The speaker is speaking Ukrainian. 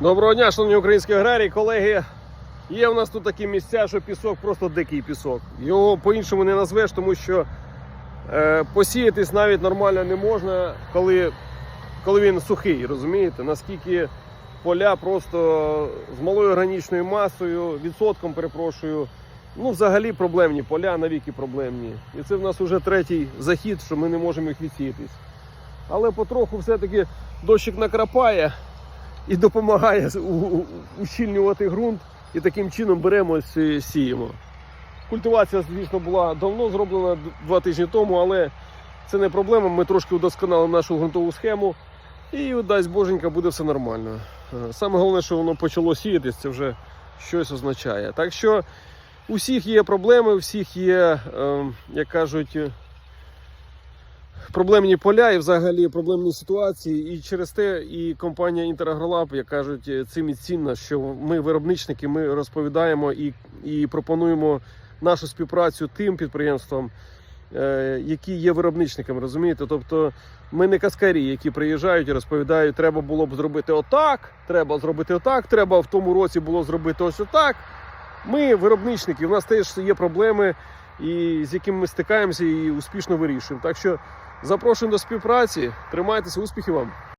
Доброго дня, шановні українські аграрії, колеги. Є у нас тут такі місця, що пісок просто дикий пісок. Його по-іншому не назвеш, тому що е, посіятись навіть нормально не можна, коли, коли він сухий, розумієте? Наскільки поля просто з малою органічною масою, відсотком перепрошую. Ну, взагалі проблемні поля, навіки проблемні. І це в нас вже третій захід, що ми не можемо їх відсіятись. Але потроху все-таки дощик накрапає і допомагає ущільнювати ґрунт, і таким чином беремо сі- сіємо. Культивація, звісно, була давно зроблена два тижні тому, але це не проблема. Ми трошки удосконалимо нашу ґрунтову схему, і дасть боженька, буде все нормально. Е, Саме головне, що воно почало сіятись, це вже щось означає. Так що у всіх є проблеми, у всіх є, як кажуть, проблемні поля і взагалі проблемні ситуації. І через те і компанія Інтерагролаб, як кажуть, е, цим і цінна, що ми виробничники, ми розповідаємо і, і пропонуємо нашу співпрацю тим підприємствам, е, які є виробничниками, розумієте? Тобто ми не каскарі, які приїжджають і розповідають, треба було б зробити отак, треба зробити отак, треба в тому році було зробити ось отак. Ми виробничники, у нас теж є проблеми, і з якими ми стикаємося і успішно вирішуємо. Так що запрошуємо до співпраці. Тримайтеся, успіхів вам!